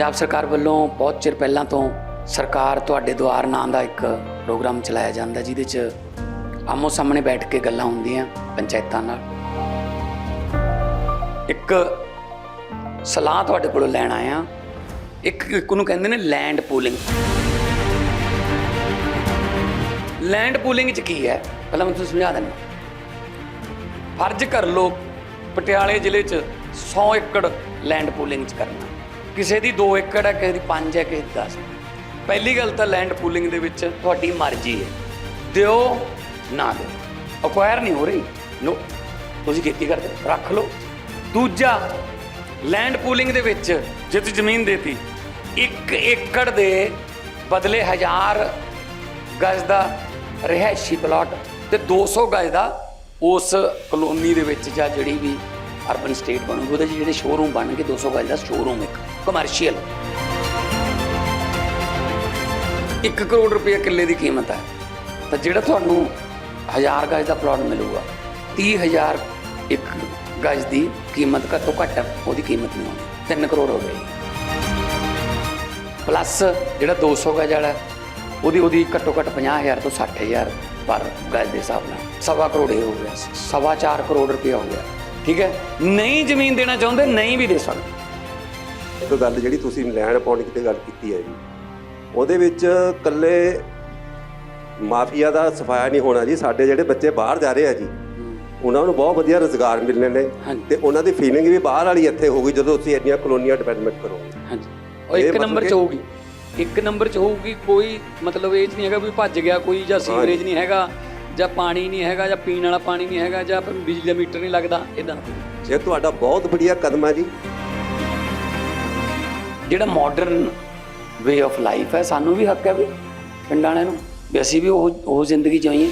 ਪੰਜਾਬ ਸਰਕਾਰ ਵੱਲੋਂ ਬਹੁਤ ਚਿਰ ਪਹਿਲਾਂ ਤੋਂ ਸਰਕਾਰ ਤੁਹਾਡੇ ਦੁਆਰ ਨਾਂ ਦਾ ਇੱਕ ਪ੍ਰੋਗਰਾਮ ਚਲਾਇਆ ਜਾਂਦਾ, ਜਿਹਦੇ 'ਚ ਆਮੋ ਸਾਹਮਣੇ ਬੈਠ ਕੇ ਗੱਲਾਂ ਹੁੰਦੀਆਂ ਪੰਚਾਇਤਾਂ ਨਾਲ। ਇੱਕ ਸਲਾਹ ਤੁਹਾਡੇ ਕੋਲੋਂ ਲੈਣ ਆਇਆ, ਇੱਕ ਇੱਕ ਨੂੰ ਕਹਿੰਦੇ ਨੇ ਲੈਂਡ ਪੂਲਿੰਗ ਲੈਂਡ ਪੂਲਿੰਗ 'ਚ ਕੀ ਹੈ? ਪਹਿਲਾਂ ਮੈਂ ਤੁਹਾਨੂੰ ਸਮਝਾ ਦਿੰਦਾ। ਫਰਜ਼ ਕਰ ਲਓ, ਪਟਿਆਲੇ ਜ਼ਿਲ੍ਹੇ 'ਚ 100 ਏਕੜ ਲੈਂਡ ਪੂਲਿੰਗ 'ਚ ਕਰਨਾ। ਕਿਸੇ ਦੀ 2 ਏਕੜ ਹੈ, ਕਿਸੇ ਦੀ 5 ਹੈ, ਕਿਸੇ ਦੀ 10 ਪਹਿਲੀ ਗੱਲ ਤਾਂ ਲੈਂਡ ਪੂਲਿੰਗ ਦੇ ਵਿੱਚ ਤੁਹਾਡੀ ਮਰਜ਼ੀ ਹੈ। ਦਿਓ, ਨਾ ਦਿਓ। ਅਕਵਾਇਰ ਨਹੀਂ ਹੋ ਰਹੀ। ਲੋ ਤੁਸੀਂ ਖੇਤੀ ਕਰਦੇ ਰੱਖ ਲਓ। ਦੂਜਾ ਲੈਂਡ ਪੂਲਿੰਗ ਦੇ ਵਿੱਚ ਜਿੱਤ ਜ਼ਮੀਨ ਦੇਤੀ 1 ਏਕੜ ਦੇ ਬਦਲੇ 1000 ਗਜ ਦਾ ਰਿਹਾਇਸ਼ੀ ਪਲਾਟ ਤੇ 200 ਗਜ ਦਾ ਉਸ ਕਲੋਨੀ ਦੇ ਵਿੱਚ ਜਾਂ ਜਿਹੜੀ ਵੀ ਅਰਬਨ ਸਟੇਟ ਬਣੂਗੀ ਉਹਦੇ 'ਚ ਜਿਹੜੇ ਸ਼ੋਰੂਮ ਬਣਨਗੇ 200 ਗਜ ਦਾ ਸ਼ੋਰੂਮ ਇੱਕ ਕਮਰਸ਼ੀਅਲ 1 ਕਰੋੜ ਰੁਪਏ ਕਿੱਲੇ ਦੀ ਕੀਮਤ ਹੈ ਤਾਂ ਜਿਹੜਾ ਤੁਹਾਨੂੰ 1000 ਗਜ ਦਾ ਪਲਾਟ ਮਿਲੂਗਾ 30000 ਇੱਕ ਗਜ ਦੀ ਕੀਮਤ ਘੱਟੋ ਘੱਟ ਉਹਦੀ ਕੀਮਤ ਨਹੀਂ ਹੋਣੀ 3 ਕਰੋੜ ਹੋ ਗਈ। ਪਲੱਸ ਜਿਹੜਾ 200 ਗਜ ਵਾਲਾ, ਉਹਦੀ ਉਹਦੀ ਘੱਟੋ ਘੱਟ 50000 ਤੋਂ 60000 ਪਰ ਗਜ ਦੇ ਹਿਸਾਬ ਨਾਲ ਸਵਾ ਕਰੋੜ ਇਹ ਹੋ ਗਿਆ, ਸਵਾ ਚਾਰ ਕਰੋੜ ਰੁਪਏ ਹੋ ਗਿਆ। ਠੀਕ ਹੈ? ਨਹੀਂ ਜ਼ਮੀਨ ਦੇਣਾ ਚਾਹੁੰਦੇ ਨਹੀਂ ਵੀ ਦੇ ਸਕਦੇ। ਇੱਕ ਗੱਲ ਜਿਹੜੀ ਤੁਸੀਂ ਲੈਂਡ ਪੌਂਡਿੰਗ ਤੇ ਗੱਲ ਕੀਤੀ ਹੈ ਜੀ ਉਹਦੇ ਵਿੱਚ ਕੱਲੇ ਮਾਫੀਆ ਦਾ ਸਫਾਇਆ ਨਹੀਂ ਹੋਣਾ ਜੀ ਸਾਡੇ ਜਿਹੜੇ ਬੱਚੇ ਬਾਹਰ ਜਾ ਰਹੇ ਆ ਜੀ ਉਹਨਾਂ ਨੂੰ ਬਹੁਤ ਵਧੀਆ ਰੋਜ਼ਗਾਰ ਮਿਲਣੇ ਨੇ। ਤੇ ਉਹਨਾਂ ਦੀ ਫੀਲਿੰਗ ਵੀ ਬਾਹਰ ਵਾਲੀ ਇੱਥੇ ਹੋਊਗੀ ਜਦੋਂ ਤੁਸੀਂ ਇੰਨੀਆਂ ਕਲੋਨੀਆਂ ਡਿਵੈਲਪਮੈਂਟ ਕਰੋਗੇ। ਹਾਂਜੀ। ਉਹ ਇੱਕ ਨੰਬਰ 'ਚ ਹੋਊਗੀ। ਇੱਕ ਨੰਬਰ 'ਚ ਹੋਊਗੀ ਕੋਈ ਮਤਲਬ ਇਹ ਨਹੀਂ ਹੈਗਾ ਵੀ ਭੱਜ ਗਿਆ ਕੋਈ ਜਾਂ ਸੀਵਰੇਜ ਨਹੀਂ ਹੈਗਾ। ਜਾਂ ਪਾਣੀ ਨਹੀਂ ਹੈਗਾ ਜਾਂ ਪੀਣ ਵਾਲਾ ਪਾਣੀ ਨਹੀਂ ਹੈਗਾ ਜਾਂ ਫਿਰ ਬਿਜਲੀ ਦਾ ਮੀਟਰ ਨਹੀਂ ਲੱਗਦਾ ਇਦਾਂ ਇਹ ਤੁਹਾਡਾ ਬਹੁਤ ਵਧੀਆ ਕਦਮ ਹੈ ਜੀ। ਜਿਹੜਾ ਮਾਡਰਨ ਵੇ ਆਫ ਲਾਈਫ ਹੈ ਸਾਨੂੰ ਵੀ ਹੱਕ ਹੈ ਵੀ ਪਿੰਡਾਂ ਵਾਲਿਆਂ ਨੂੰ ਵੀ ਅਸੀਂ ਵੀ ਉਹ ਉਹ ਜ਼ਿੰਦਗੀ ਜਿਉਈਏ।